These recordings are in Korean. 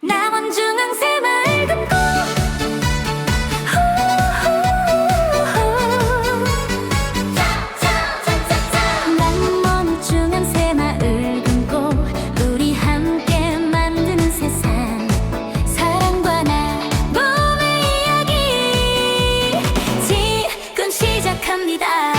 남원 중앙새 마을 금고. 남원 중앙새 마을 금고. 우리 함께 만드는 세상. 사랑과 나눔의 이야기. 지금 시작합니다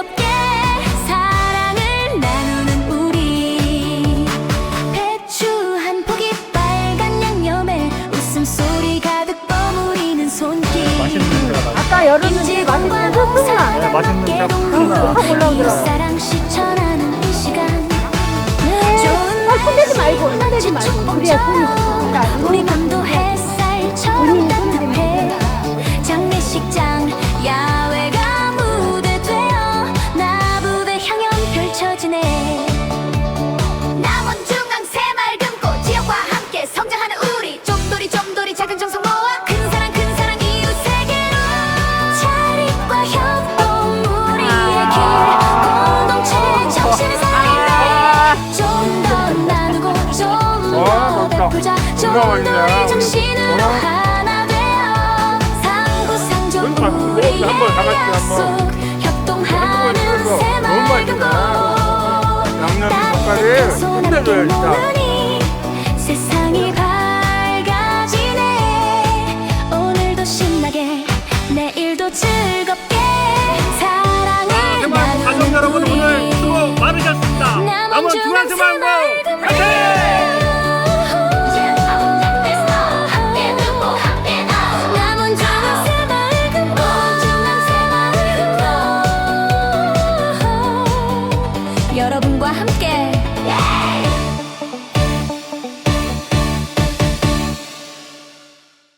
즐겁게 사랑을 나누는 우리 배추 한 포기 빨간 양념에 웃음소리 가득 버무리는 손길 맛있는 냄새가 나. 아까 여름에 맛있는 소스가 네, 맛있는 냄새가 확 나. 확 올라오더라고요. 사랑 실천하는 이 시간 네. 아, 손대지 말고, 손대지 말고. 그래야 손이 잘 우리 밤도 누가 더 맛있냐? 우리 어? 한번 다 같이 한번. 협동하는 너무 맛있다. 양념 젓갈이 세상이 밝아지네 오늘도 신나게 내일도 즐겁게 새마을 가족 여러분 나누는 오늘